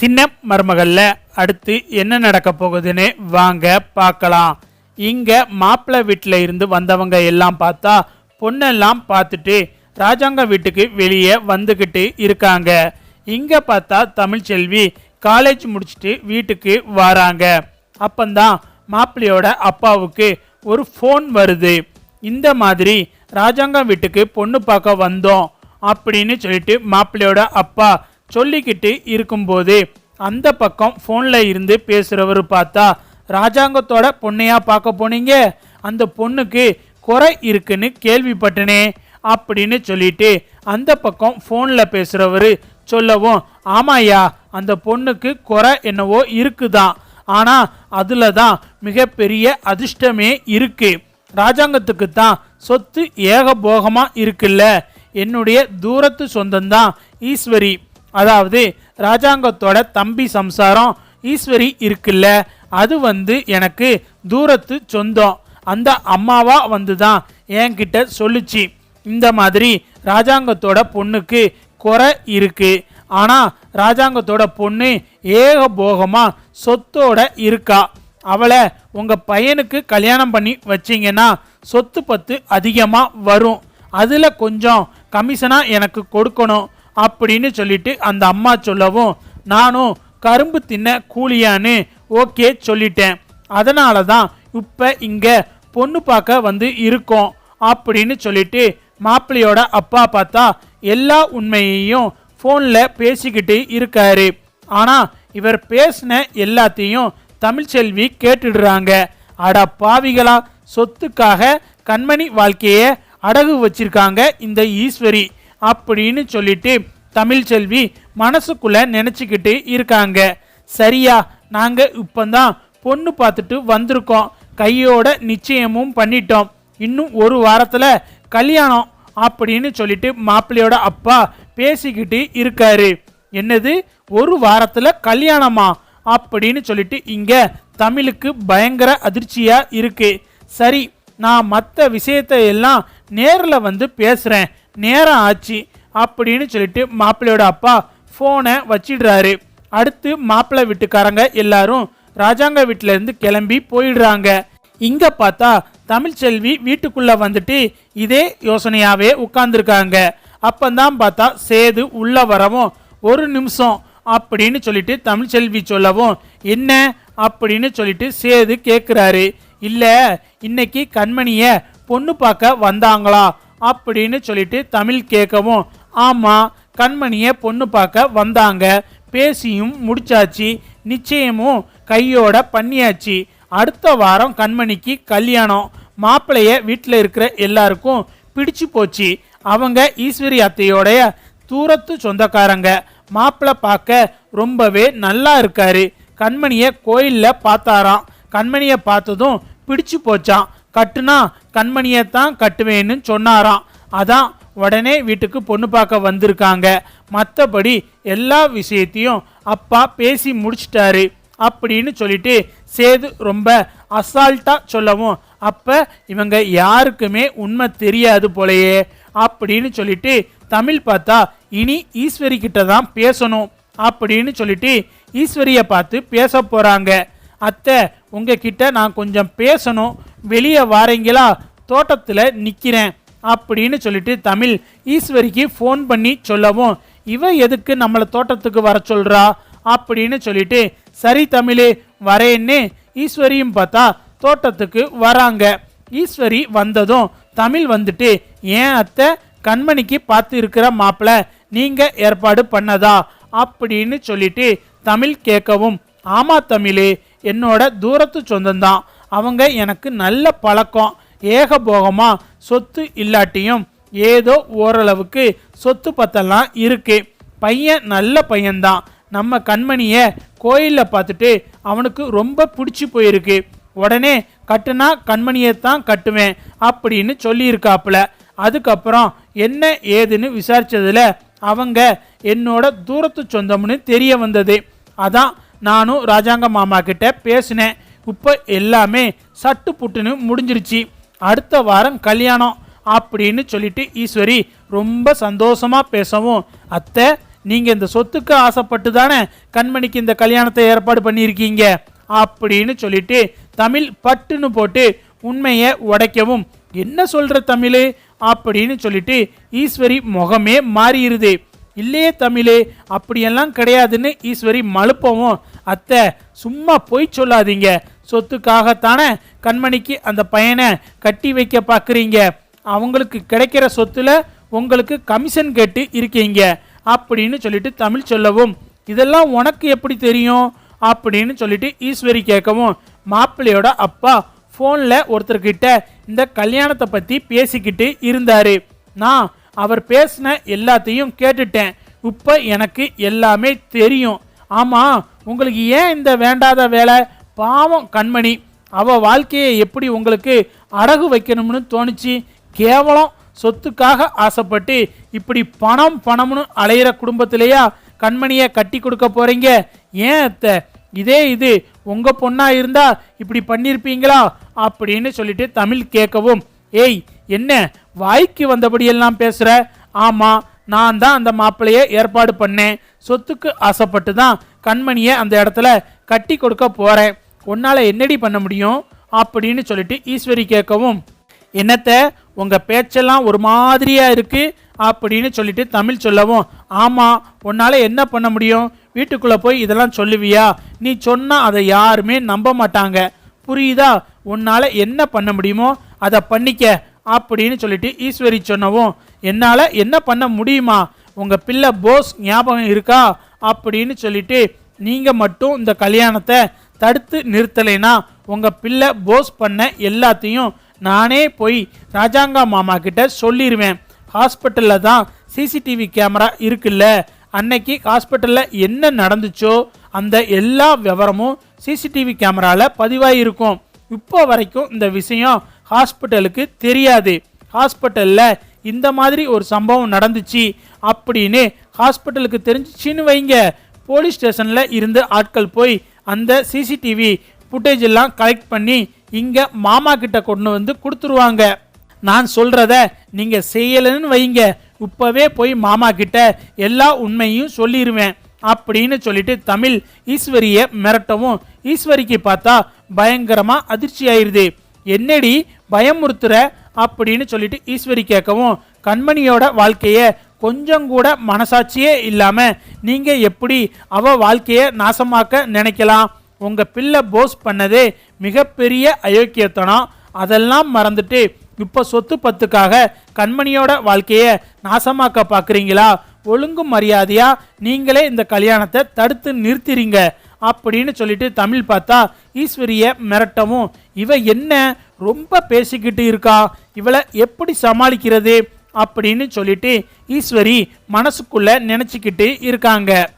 சின்ன மருமகளில் அடுத்து என்ன நடக்க போகுதுன்னு வாங்க பார்க்கலாம். இங்கே மாப்பிள்ளை வீட்டில் இருந்து வந்தவங்க எல்லாம் பார்த்தா பொண்ணெல்லாம் பார்த்துட்டு ராஜாங்க வீட்டுக்கு வெளியே வந்துக்கிட்டு இருக்காங்க. இங்கே பார்த்தா தமிழ்ச்செல்வி காலேஜ் முடிச்சுட்டு வீட்டுக்கு வராங்க. அப்பந்தான் மாப்பிள்ளையோட அப்பாவுக்கு ஒரு ஃபோன் வருது. இந்த மாதிரி ராஜாங்க வீட்டுக்கு பொண்ணு பார்க்க வந்தோம் அப்படின்னு சொல்லிட்டு மாப்பிள்ளையோட அப்பா சொல்லிக்கிட்டு இருக்கும்போது அந்த பக்கம் ஃபோனில் இருந்து பேசுகிறவர் பார்த்தா ராஜாங்கத்தோட பொண்ணையா பார்க்க போனீங்க? அந்த பொண்ணுக்கு குறை இருக்குன்னு கேள்விப்பட்டனே அப்படின்னு சொல்லிட்டு அந்த பக்கம் ஃபோனில் பேசுகிறவர் சொல்லவும் ஆமாயா அந்த பொண்ணுக்கு குறை என்னவோ இருக்குதான் ஆனால் அதில் தான் மிகப்பெரிய அதிர்ஷ்டமே இருக்குது ராஜாங்கத்துக்கு தான் சொத்து ஏகபோகமாக இருக்குல்ல. என்னுடைய தூரத்து சொந்தந்தான் ஈஸ்வரி. அதாவது ராஜாங்கத்தோட தம்பி சம்சாரம் ஈஸ்வரி இருக்குல்ல அது வந்து எனக்கு தூரத்து சொந்தம். அந்த அம்மாவா வந்து தான் என்கிட்ட சொல்லுச்சு. இந்த மாதிரி ராஜாங்கத்தோட பொண்ணுக்கு குறை இருக்கு. ஆனால் ராஜாங்கத்தோட பொண்ணு ஏகபோகமாக சொத்தோட இருக்கா. அவளை உங்கள் பையனுக்கு கல்யாணம் பண்ணி வச்சீங்கன்னா சொத்து பத்து அதிகமாக வரும். அதில் கொஞ்சம் கமிஷனாக எனக்கு கொடுக்கணும். அப்படின்னு சொல்லிட்டு அந்த அம்மா சொல்லவும் நானும் கரும்பு தின்ன கூலியான்னு ஓகே சொல்லிட்டேன். அதனால தான் இப்போ இங்கே பொண்ணு பார்க்க வந்து இருக்கோம் அப்படின்னு சொல்லிட்டு மாப்பிள்ளையோட அப்பா பார்த்தா எல்லா உண்மையையும் ஃபோனில் பேசிக்கிட்டு இருக்காரு. ஆனால் இவர் பேசின எல்லாத்தையும் தமிழ்ச்செல்வி கேட்டுடுறாங்க. அட பாவிகளா சொத்துக்காக கண்மணி வாழ்க்கையை அடகு வச்சிருக்காங்க இந்த ஈஸ்வரி. அப்படின்னு சொல்லிட்டு தமிழ்ச்செல்வி மனசுக்குள்ள நினச்சிக்கிட்டு இருக்காங்க. சரியா நாங்கள் இப்போதான் பொண்ணு பார்த்துட்டு வந்திருக்கோம். கையோட நிச்சயமும் பண்ணிட்டோம். இன்னும் ஒரு வாரத்தில் கல்யாணம் அப்படின்னு சொல்லிட்டு மாப்பிள்ளையோட அப்பா பேசிக்கிட்டு இருக்காரு. என்னது? ஒரு வாரத்தில் கல்யாணமா? அப்படின்னு சொல்லிட்டு இங்கே தமிழுக்கு பயங்கர அதிர்ச்சியாக இருக்கு. சரி நான் மற்ற விஷயத்தை எல்லாம் நேரில் வந்து பேசுகிறேன் நேரம் ஆச்சு அப்படின்னு சொல்லிட்டு மாப்பிள்ளையோட அப்பா ஃபோனை வச்சிடுறாரு. அடுத்து மாப்பிள்ளை வீட்டுக்காரங்க எல்லாரும் ராஜாங்க வீட்டிலேருந்து கிளம்பி போயிடுறாங்க. இங்கே பார்த்தா தமிழ்ச்செல்வி வீட்டுக்குள்ளே வந்துட்டு இதே யோசனையாகவே உட்காந்துருக்காங்க அப்போந்தான் பார்த்தா சேது உள்ளே வரவும் ஒரு நிமிஷம் அப்படின்னு சொல்லிட்டு தமிழ்ச்செல்வி சொல்லவும் என்ன அப்படின்னு சொல்லிட்டு சேது கேட்குறாரு இல்லை இன்னைக்கு கண்மணியை பொண்ணு பார்க்க வந்தாங்களா? அப்படின்னு சொல்லிட்டு தமிழ் கேட்கவும் ஆமாம் கண்மணியை பொண்ணு பார்க்க வந்தாங்க. பேசியும் முடிச்சாச்சு. நிச்சயமும் கையோட பண்ணியாச்சு. அடுத்த வாரம் கண்மணிக்கு கல்யாணம். மாப்பிள்ளைய வீட்டில் இருக்கிற எல்லாருக்கும் பிடிச்சு போச்சு. அவங்க ஈஸ்வரி அத்தையோடைய தூரத்து சொந்தக்காரங்க. மாப்பிள்ளை பார்க்க ரொம்பவே நல்லா இருக்காரு. கண்மணியை கோயிலில் பார்த்தாராம். கண்மணியை பார்த்ததும் பிடிச்சு போச்சான் கட்டுனா கண்மணியை தான் கட்டுவேன்னு சொன்னாராம். அதான் உடனே வீட்டுக்கு பொண்ணு பார்க்க வந்திருக்காங்க. மற்றபடி எல்லா விஷயத்தையும் அப்பா பேசி முடிச்சிட்டாரு. அப்படின்னு சொல்லிட்டு சேது ரொம்ப அசால்ட்டாக சொல்லவும் அப்போ இவங்க யாருக்குமே உண்மை தெரியாது போலையே. அப்படின்னு சொல்லிட்டு தமிழ் பார்த்தா இனி ஈஸ்வரி கிட்ட தான் பேசணும். அப்படின்னு சொல்லிட்டு ஈஸ்வரியை பார்த்து பேச போகிறாங்க அத்தை உங்ககிட்ட நான் கொஞ்சம் பேசணும். வெளியே வாரீங்களா? தோட்டத்தில் நிற்கிறேன் அப்படின்னு சொல்லிட்டு தமிழ் ஈஸ்வரிக்கு ஃபோன் பண்ணி சொல்லவும் இவ எதுக்கு நம்மளை தோட்டத்துக்கு வர சொல்கிறா அப்படின்னு சொல்லிட்டு சரி தமிழே வரேன்னு. ஈஸ்வரியும் பார்த்தா தோட்டத்துக்கு வராங்க. ஈஸ்வரி வந்ததும் தமிழ் வந்துட்டு ஏன் அத்தை கண்மணிக்கு பார்த்து இருக்கிற மாப்பிள்ள நீங்கள் ஏற்பாடு பண்ணதா? அப்படின்னு சொல்லிட்டு தமிழ் கேட்கவும் ஆமா தமிழே என்னோட தூரத்து சொந்தம்தான். அவங்க எனக்கு நல்ல பழக்கம் ஏகபோகமாக சொத்து இல்லாட்டியும் ஏதோ ஓரளவுக்கு சொத்து பத்தெல்லாம் இருக்கு. பையன் நல்ல பையன்தான். நம்ம கண்மணியை கோயிலில் பார்த்துட்டு அவனுக்கு ரொம்ப பிடிச்சி போயிருக்கு. உடனே கட்டுனா கண்மணியை தான் கட்டுவேன் அப்படின்னு சொல்லியிருக்காப்புல. அதுக்கப்புறம் என்ன ஏதுன்னு விசாரித்ததில் அவங்க என்னோட தூரத்து சொந்தம்னு தெரிய வந்தது. அதான் நானும் ராஜாங்க மாமா கிட்ட பேசினேன். இப்போ எல்லாமே சட்டு புட்டுன்னு முடிஞ்சிருச்சு. அடுத்த வாரம் கல்யாணம் அப்படின்னு சொல்லிட்டு ஈஸ்வரி ரொம்ப சந்தோஷமா பேசவும் அத்தை நீங்கள் இந்த சொத்துக்கு ஆசைப்பட்டு தானே கண்மணிக்கு இந்த கல்யாணத்தை ஏற்பாடு பண்ணியிருக்கீங்க? அப்படின்னு சொல்லிட்டு தமிழ் பட்டுன்னு போட்டு உண்மையை உடைக்கவும் என்ன சொல்கிற தமிழ்? அப்படின்னு சொல்லிட்டு ஈஸ்வரி முகமே மாறிடுது. இல்லையே தமிழ் அப்படியெல்லாம் கிடையாதுன்னு ஈஸ்வரி மழுப்பவும் அத்தை சும்மா பொய் சொல்லாதீங்க. சொத்துக்காகத்தானே கண்மணிக்கு அந்த பையனை கட்டி வைக்க பார்க்குறீங்க அவங்களுக்கு கிடைக்கிற சொத்துல உங்களுக்கு கமிஷன் கேட்டு இருக்கீங்க. அப்படின்னு சொல்லிட்டு தமிழ் சொல்லவும். இதெல்லாம் உனக்கு எப்படி தெரியும்? அப்படின்னு சொல்லிட்டு ஈஸ்வரி கேட்கவும். மாப்பிள்ளையோட அப்பா ஃபோனில் ஒருத்தர்கிட்ட இந்த கல்யாணத்தை பற்றி பேசிக்கிட்டு இருந்தார். நான் அவர் பேசின எல்லாத்தையும் கேட்டுட்டேன். இப்போ எனக்கு எல்லாமே தெரியும். ஆமாம் உங்களுக்கு ஏன் இந்த வேண்டாத வேலை? பாவம் கண்மணி. அவள் வாழ்க்கையை எப்படி உங்களுக்கு அடகு வைக்கணும்னு தோணுச்சு? கேவலம் சொத்துக்காக ஆசைப்பட்டு இப்படி பணம் பணம்னு அலையிற குடும்பத்திலேயா கண்மணியை கட்டி கொடுக்க போகிறீங்க ஏன் அத்தை? இதே இது உங்கள் பொண்ணாக இருந்தால் இப்படி பண்ணியிருப்பீங்களா அப்படின்னு சொல்லிட்டு தமிழ் கேட்கவும். ஏய் என்ன? வாய்க்கு வந்தபடியெல்லாம் பேசுகிற ஆமாம் நான் தான் அந்த மாப்பிள்ளையை ஏற்பாடு பண்ணேன். சொத்துக்கு ஆசைப்பட்டு தான் கண்மணியை அந்த இடத்துல கட்டி கொடுக்க போகிறேன் உன்னால் என்னடி பண்ண முடியும்? அப்படின்னு சொல்லிட்டு ஈஸ்வரி கேட்கவும் என்னத்த உங்கள் பேச்செல்லாம் ஒரு மாதிரியாக இருக்குது அப்படின்னு சொல்லிட்டு தமிழ் சொல்லவும் ஆமாம் உன்னால் என்ன பண்ண முடியும்? வீட்டுக்குள்ளே போய் இதெல்லாம் சொல்லுவியா? நீ சொன்னால் அதை யாருமே நம்ப மாட்டாங்க. புரியுதா? உன்னால் என்ன பண்ண முடியுமோ அதை பண்ணிக்க. அப்படின்னு சொல்லிட்டு ஈஸ்வரி சொன்னவும் என்னால் என்ன பண்ண முடியுமா? உங்கள் பிள்ளை போஸ் ஞாபகம் இருக்கா? அப்படின்னு சொல்லிட்டு நீங்கள் மட்டும் இந்த கல்யாணத்தை தடுத்து நிறுத்தலைனா உங்கள் பிள்ளை போஸ் பண்ண எல்லாத்தையும் நானே போய் ராஜாங்கா மாமா கிட்ட சொல்லிடுவேன் ஹாஸ்பிட்டலில் தான் சிசிடிவி கேமரா இருக்குல்ல? அன்னைக்கு ஹாஸ்பிட்டலில் என்ன நடந்துச்சோ அந்த எல்லா விவரமும் சிசிடிவி கேமராவில் பதிவாயிருக்கும். இப்போ வரைக்கும் இந்த விஷயம் ஹாஸ்பிட்டலுக்கு தெரியாது. ஹாஸ்பிட்டலில் இந்த மாதிரி ஒரு சம்பவம் நடந்துச்சு அப்படின்னு ஹாஸ்பிட்டலுக்கு தெரிஞ்சிச்சின்னு வைங்க. போலீஸ் ஸ்டேஷனில் இருந்து ஆட்கள் போய் அந்த சிசிடிவி ஃபுட்டேஜ் எல்லாம் கலெக்ட் பண்ணி இங்கே மாமா கிட்ட கொண்டு வந்து கொடுத்துருவாங்க. நான் சொல்கிறத நீங்கள் செய்யலைன்னு வைங்க. இப்போவே போய் மாமா கிட்ட எல்லா உண்மையும் சொல்லிடுவேன் அப்படின்னு சொல்லிட்டு தமிழ் ஈஸ்வரியை மிரட்டவும் ஈஸ்வரிக்கு பார்த்தா பயங்கரமாக அதிர்ச்சி ஆயிருது என்னடி பயமுறுத்துகிற அப்படின்னு சொல்லிட்டு ஈஸ்வரி கேட்கவும் கண்மணியோட வாழ்க்கையை கொஞ்சம் கூட மனசாட்சியே இல்லாமல் நீங்கள் எப்படி அவ வாழ்க்கையை நாசமாக்க நினைக்கலாம்? உங்கள் பிள்ளை போஸ் பண்ணதே மிகப்பெரிய அயோக்கியத்தனம். அதெல்லாம் மறந்துட்டு இப்போ சொத்து பத்துக்காக கண்மணியோட வாழ்க்கையை நாசமாக்க பார்க்குறீங்களா ஒழுங்கு மரியாதையாக நீங்களே இந்த கல்யாணத்தை தடுத்து நிறுத்திறீங்க அப்படின்னு சொல்லிட்டு தமிழ் பார்த்தா ஈஸ்வரிய மிரட்டவும் இவ என்ன ரொம்ப பேசிக்கிட்டு இருக்கா? இவளை எப்படி சமாளிக்கிறது? அப்படின்னு சொல்லிட்டு ஈஸ்வரி மனசுக்குள்ள நினச்சிக்கிட்டு இருக்காங்க.